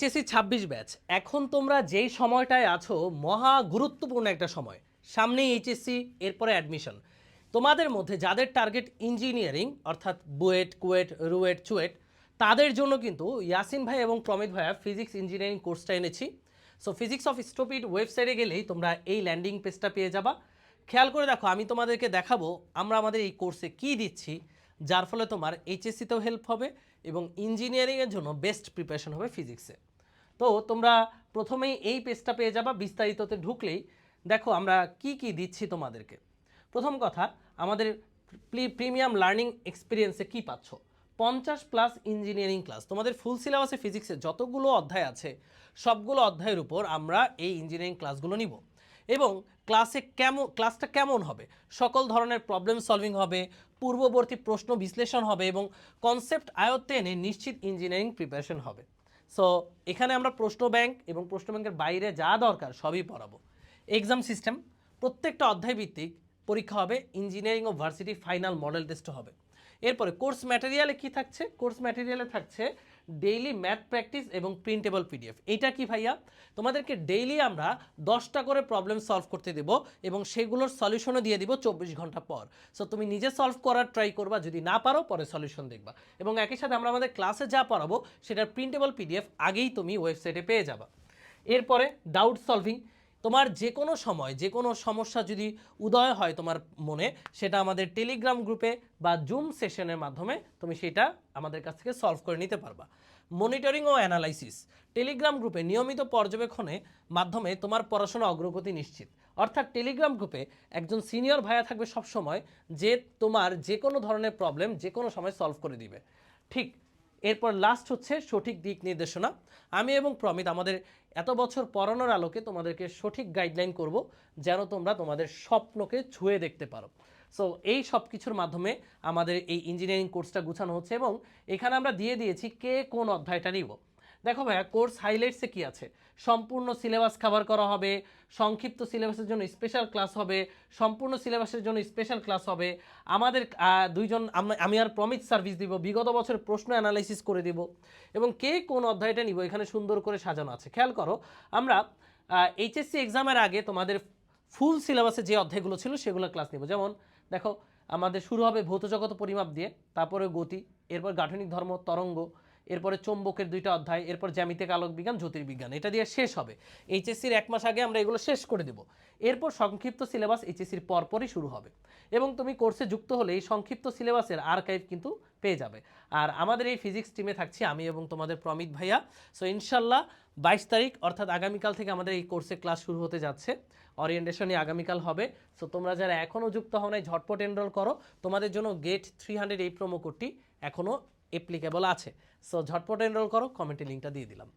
Chassis ছাব্বিশ batch. এখন তোমরা যেই সময়টায় আছো, মহা গুরুত্বপূর্ণ একটা সময়। সামনে এইচএসসি, এরপরে অ্যাডমিশন তোমাদের মধ্যে যাদের টার্গেট ইঞ্জিনিয়ারিং অর্থাৎ বুয়েট, কুয়েট, রুয়েট, চুয়েট, তাদের জন্য কিন্তু ইয়াসিন ভাই এবং প্রমিত ভাইয়া ফিজিক্স ইঞ্জিনিয়ারিং কোর্সটা এনেছি। সো ফিজিক্স অফ স্টোপিড ওয়েবসাইটে গেলেই তোমরা এই ল্যান্ডিং পেজটা পেয়ে যাবা। খেয়াল করে দেখো, আমি তোমাদেরকে দেখাবো আমরা আমাদের এই কোর্সে কি দিচ্ছি, যার ফলে তোমার এইচএসসিতেও হেল্প হবে এবং ইঞ্জিনিয়ারিংয়ের জন্য বেস্ট প্রিপারেশন হবে ফিজিক্সে তো তোমরা প্রথমেই এই পেজটা পেয়ে যাবা, বিস্তারিততে ঢুকলেই। দেখো, আমরা কি কি দিচ্ছি তোমাদেরকে। প্রথম কথা, আমাদের প্রিমিয়াম লার্নিং এক্সপিরিয়েন্সে কি পাচ্ছ? পঞ্চাশ প্লাস ইঞ্জিনিয়ারিং ক্লাস। তোমাদের ফুল সিলেবাসে ফিজিক্সে যতগুলো অধ্যায় আছে, সবগুলো অধ্যায়ের উপর আমরা এই ইঞ্জিনিয়ারিং ক্লাসগুলো নিব। এবং ক্লাসে কেমন, ক্লাসটা কেমন হবে? সকল ধরনের প্রবলেম সলভিং হবে, পূর্ববর্তী প্রশ্ন বিশ্লেষণ হবে এবং কনসেপ্ট আয়ত্তে এনে নিশ্চিত ইঞ্জিনিয়ারিং প্রিপারেশন হবে। সো এখানে আমরা প্রশ্ন ব্যাংক এবং প্রশ্ন ব্যাংকের বাইরে যা দরকার সবই পড়াবো। এক্সাম সিস্টেম প্রত্যেকটা অধ্যায় ভিত্তিক পরীক্ষা হবে ইঞ্জিনিয়ারিং ও ভার্সিটি ফাইনাল মডেল টেস্ট হবে। এরপরে কোর্স ম্যাটেরিয়ালে কি থাকছে? কোর্স ম্যাটেরিয়ালে থাকছে ডেইলি ম্যাথ প্র্যাকটিস এবং প্রিন্টেবল পিডিএফ এটা কি ভাইয়া? তোমাদেরকে ডেইলি আমরা দশটা করে প্রবলেম সলভ করতে দেব এবং সেগুলোর সলিউশনও দিয়ে দিব চব্বিশ ঘণ্টা পর। সো তুমি নিজে সলভ করার ট্রাই করবা, যদি না পারো, পরে সলিউশন দেখবা। এবং একই সাথে আমরা আমাদের ক্লাসে যা পড়াবো, সেটার প্রিন্টেবল পিডিএফ আগেই তুমি ওয়েবসাইটে পেয়ে যাবা। এরপরে ডাউট সলভিং তোমার যে কোনো সময় যে কোনো সমস্যা যদি উদয় হয় তোমার মনে, সেটা আমাদের টেলিগ্রাম গ্রুপে বা জুম সেশনের মাধ্যমে তুমি সেটা আমাদের কাছ থেকে সলভ করে নিতে পারবা। মনিটরিং ও অ্যানালাইসিস টেলিগ্রাম গ্রুপে নিয়মিত পর্যবেক্ষণে মাধ্যমে তোমার পড়াশোনা অগ্রগতি নিশ্চিত। অর্থাৎ টেলিগ্রাম গ্রুপে একজন সিনিয়র ভাইয়া থাকবে সব সময় যে তোমার যে কোনো ধরনের প্রবলেম যে কোনো সময় সলভ করে দিবে। ঠিক এরপর লাস্ট হচ্ছে সঠিক দিক নির্দেশনা। আমি এবং প্রমিত আমাদের এত বছর পড়ানোর আলোকে তোমাদেরকে সঠিক গাইডলাইন করব যেন তোমরা তোমাদের স্বপ্নকে ছুঁয়ে দেখতে পারো। সো এই সব কিছুর মাধ্যমে আমাদের এই ইঞ্জিনিয়ারিং কোর্সটা গুছানো হচ্ছে এবং এখানে আমরা দিয়ে দিয়েছি কে কোন অধ্যায়টা নিব। দেখো ভাইয়া কোর্স হাইলাইটসে কি আছে? সম্পূর্ণ সিলেবাস কভার করা হবে, সংক্ষিপ্ত সিলেবাসের জন্য স্পেশাল ক্লাস হবে, সম্পূর্ণ সিলেবাসের জন্য স্পেশাল ক্লাস হবে। আমাদের দুইজন, আম- আর প্রমিত সার্ভিস দিব, বিগত বছরের প্রশ্ন অ্যানালাইসিস করে দিব এবং কে কোন অধ্যায়টা নিব, এখানে সুন্দর করে সাজানো আছে। খেয়াল করো, আমরা এইচএসসি এক্সামের আগে তোমাদের ফুল সিলেবাসে যে অধ্যায়গুলো ছিল সেগুলো ক্লাস নিব। যেমন, দেখো, আমাদের শুরু হবে ভৌতজগত পরিমাপ দিয়ে, তারপরে গতি, এরপর গাঠনিক ধর্ম, তরঙ্গ এরপরে চৌম্বকের দুইটা অধ্যায়, এরপর জ্যামিতিক আলোক বিজ্ঞান জ্যোতির্বিজ্ঞান। এটা দিয়ে শেষ হবে। এইচএসসির এক মাস আগে আমরা এগুলো শেষ করে দেব। এরপর সংক্ষিপ্ত সিলেবাস এইচএসসির পরপরই শুরু হবে। এবং তুমি কোর্সে যুক্ত হলে এই সংক্ষিপ্ত সিলেবাসের আর্কাইভ কিন্তু পেয়ে যাবে। আর আমাদের এই ফিজিক্স টিমে থাকছি আমি এবং তোমাদের প্রমিত ভাইয়া। সো ইনশাল্লাহ বাইশ তারিখ, অর্থাৎ আগামীকাল থেকে আমাদের এই কোর্সে ক্লাস শুরু হতে যাচ্ছে। অরিয়েন্টেশনই আগামীকাল হবে। সো তোমরা যারা এখনও যুক্ত হও নাই, ঝটপট এনরোল করো। তোমাদের জন্য গেট থ্রি হান্ড্রেড এই প্রোমো কোডটি এখনও অ্যাপ্লিকেবল আছে। সো ঝটপট এনরোল করো কমেন্টে লিঙ্কটা দিয়ে দিলাম।